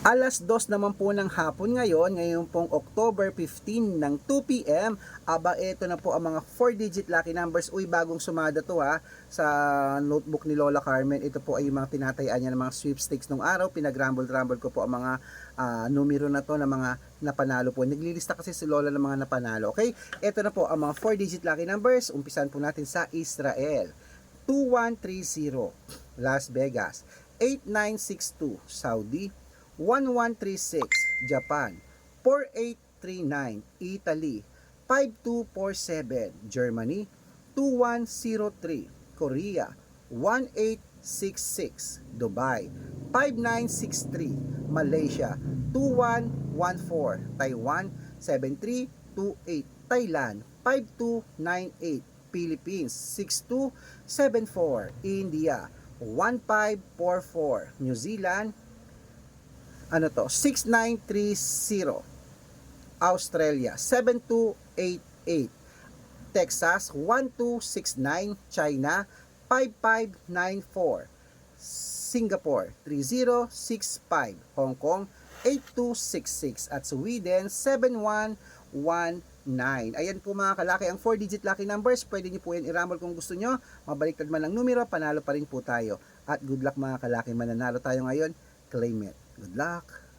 Alas 2 naman po ng hapon ngayon, ngayon pong October 15 ng 2pm. Aba, ito na po ang mga 4-digit lucky numbers. Uy, bagong sumada to ha, sa notebook ni Lola Carmen. Ito po ay yung mga tinatayaan niya ng mga sweepstakes nung araw. Pinag-rumble-rumble ko po ang mga ah, numero na to ng mga napanalo po. Naglilista kasi si Lola ng mga napanalo. Okay, ito na po ang mga 4-digit lucky numbers. Umpisan po natin sa Israel. 2130 Las Vegas 8962 Saudi 1136 Japan. 4839 Italy. 5247 Germany. 2103 Korea. 1866 Dubai. 5963 Malaysia. 2114 Taiwan. 7328 Thailand. 5298 Philippines. 6274 India. 1544 New Zealand ano to? 6930 Australia 7288 Texas 1269 China 5594 Singapore 3065 Hong Kong 8266 at Sweden 7119 Ayan po mga kalaki ang 4 digit lucky numbers. Pwede niyo po yan i-rumble kung gusto nyo mabaliktad man ang numero panalo pa rin po tayo. At good luck mga kalaki mananalo tayo ngayon. Claim it good luck